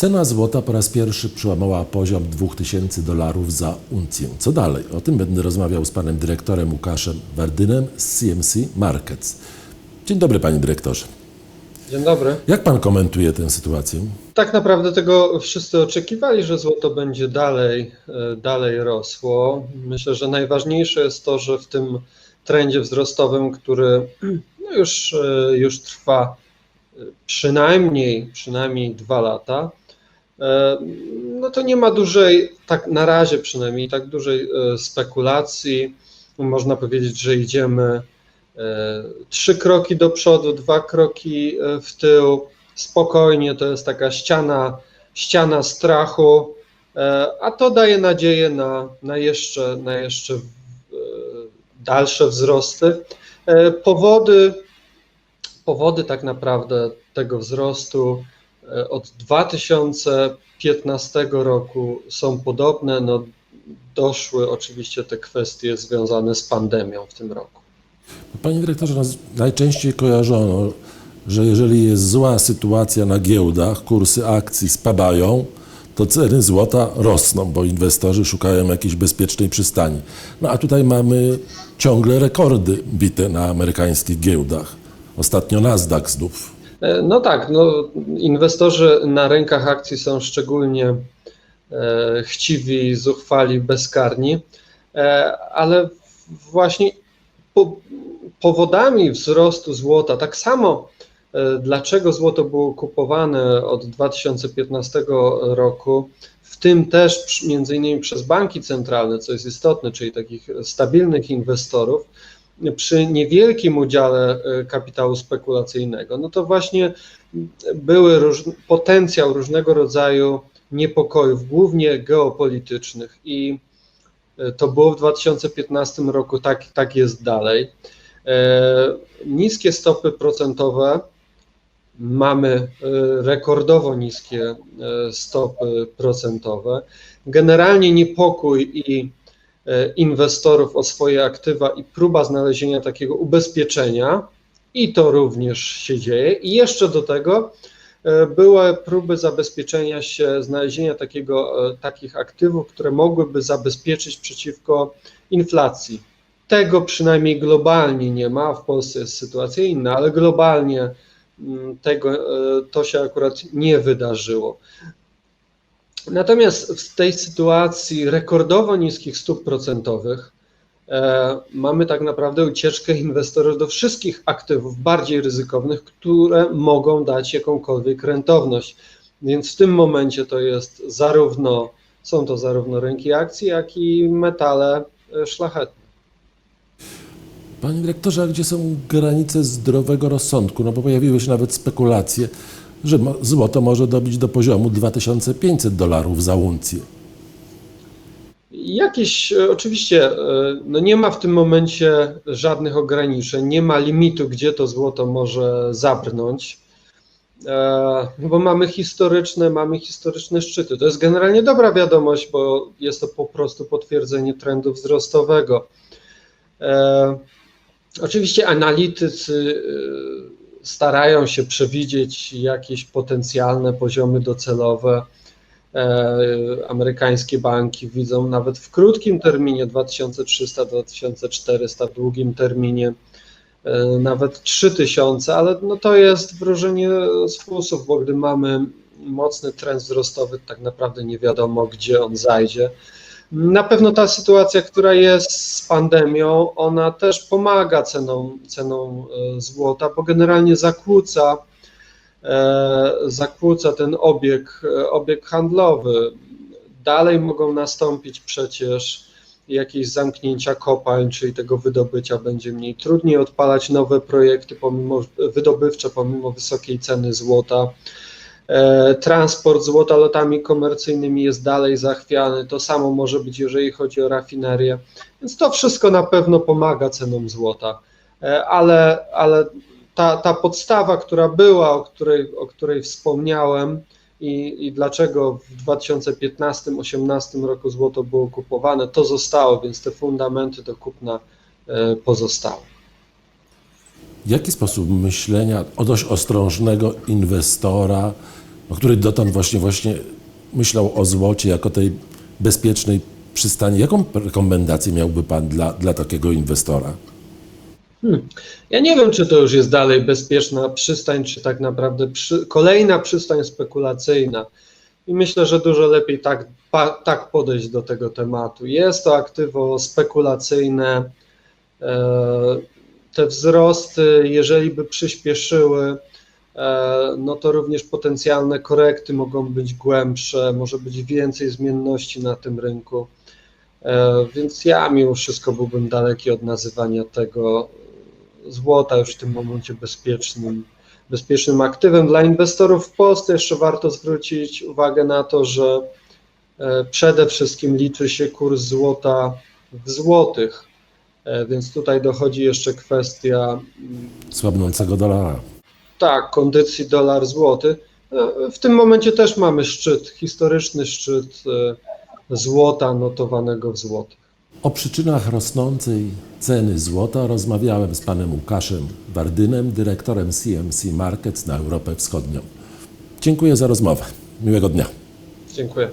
Cena złota po raz pierwszy przełamała poziom 2000 dolarów za uncję. Co dalej? O tym będę rozmawiał z panem dyrektorem Łukaszem Wardynem z CMC Markets. Dzień dobry panie dyrektorze. Dzień dobry. Jak pan komentuje tę sytuację? Tak naprawdę tego wszyscy oczekiwali, że złoto będzie dalej, e, dalej rosło. Myślę, że najważniejsze jest to, że w tym trendzie wzrostowym, który no już, e, już trwa e, przynajmniej, przynajmniej dwa lata, no to nie ma dużej, tak na razie przynajmniej, tak dużej e, spekulacji. Można powiedzieć, że idziemy e, trzy kroki do przodu, dwa kroki e, w tył. Spokojnie, to jest taka ściana, ściana strachu, e, a to daje nadzieję na, na jeszcze, na jeszcze e, dalsze wzrosty. E, Powody, powody tak naprawdę tego wzrostu e, od 2015 roku są podobne. No, doszły oczywiście te kwestie związane z pandemią w tym roku. Panie dyrektorze, no, najczęściej kojarzono, że jeżeli jest zła sytuacja na giełdach, kursy akcji spadają, to ceny złota rosną, bo inwestorzy szukają jakiejś bezpiecznej przystani. No a tutaj mamy ciągle rekordy bite na amerykańskich giełdach. Ostatnio Nasdaq znów. E, No tak, no, inwestorzy na rynkach akcji są szczególnie e, chciwi, zuchwali, bezkarni, e, ale właśnie po, powodami wzrostu złota, tak samo dlaczego złoto było kupowane od 2015 roku, w tym też między innymi przez banki centralne, co jest istotne, czyli takich stabilnych inwestorów, przy niewielkim udziale e, kapitału spekulacyjnego, no to właśnie były róż, potencjał różnego rodzaju niepokojów, głównie geopolitycznych i e, to było w 2015 roku, tak, tak jest dalej. E, Niskie stopy procentowe, mamy rekordowo niskie stopy procentowe. Generalnie niepokój i inwestorów o swoje aktywa i próba znalezienia takiego ubezpieczenia, i to również się dzieje. I jeszcze do tego e, były próby zabezpieczenia się, znalezienia takiego, e, takich aktywów, które mogłyby zabezpieczyć przeciwko inflacji. Tego przynajmniej globalnie nie ma. W Polsce jest sytuacja inna, ale globalnie mm, tego, e, to się akurat nie wydarzyło. Natomiast w tej sytuacji rekordowo niskich stóp procentowych e, mamy tak naprawdę ucieczkę inwestorów do wszystkich aktywów bardziej ryzykownych, które mogą dać jakąkolwiek rentowność. Więc w tym momencie to jest zarówno, są to zarówno rynki akcji, jak i metale e, szlachetne. Panie dyrektorze, a gdzie są granice zdrowego rozsądku? No bo pojawiły się nawet spekulacje, że złoto może dobić do poziomu 2500 dolarów za uncję. Jakieś, e, oczywiście, e, no nie ma w tym momencie żadnych ograniczeń, nie ma limitu, gdzie to złoto może zabrnąć, e, no bo mamy historyczne, mamy historyczne szczyty. To jest generalnie dobra wiadomość, bo jest to po prostu potwierdzenie trendu wzrostowego. Oczywiście analitycy starają się przewidzieć jakieś potencjalne poziomy docelowe. E, Amerykańskie banki widzą nawet w krótkim terminie 2300-2400, w długim terminie e, nawet 3000, ale no to jest wróżenie z fusów, bo gdy mamy mocny trend wzrostowy, tak naprawdę nie wiadomo, gdzie on zajdzie. Na pewno ta sytuacja, która jest z pandemią, ona też pomaga cenom, cenom e, złota, bo generalnie zakłóca, e, zakłóca ten obieg, e, obieg handlowy. Dalej mogą nastąpić przecież jakieś zamknięcia kopalń, czyli tego wydobycia będzie mniej. Trudniej odpalać nowe projekty pomimo wydobywcze, pomimo wysokiej ceny złota. E, Transport złota lotami komercyjnymi jest dalej zachwiany. To samo może być, jeżeli chodzi o rafinerię. Więc to wszystko na pewno pomaga cenom złota. E, Ale, ale ta, ta podstawa, która była, o której, o której wspomniałem i, i dlaczego w 2015-2018 roku złoto było kupowane, to zostało, więc te fundamenty do kupna e, pozostały. Jaki sposób myślenia o dość ostrożnego inwestora który dotąd właśnie, właśnie myślał o złocie jako tej bezpiecznej przystani. Jaką rekomendację miałby Pan dla, dla takiego inwestora? Ja nie wiem, czy to już jest dalej bezpieczna przystań, czy tak naprawdę przy, kolejna przystań spekulacyjna. I myślę, że dużo lepiej tak, pa, tak podejść do tego tematu. Jest to aktywo spekulacyjne. E, te wzrosty, jeżeli by przyspieszyły, no to również potencjalne korekty mogą być głębsze, może być więcej zmienności na tym rynku. E, Więc ja mimo wszystko byłbym daleki od nazywania tego złota już w tym momencie bezpiecznym, bezpiecznym aktywem. Dla inwestorów w Polsce jeszcze warto zwrócić uwagę na to, że e, przede wszystkim liczy się kurs złota w złotych, E, więc tutaj dochodzi jeszcze kwestia Słabnącego dolara. Tak, kondycji dolar-złoty. E, W tym momencie też mamy szczyt, historyczny szczyt e, złota notowanego w złotych. O przyczynach rosnącej ceny złota rozmawiałem z panem Łukaszem Wardynem, dyrektorem CMC Markets na Europę Wschodnią. Dziękuję za rozmowę. Miłego dnia. Dziękuję.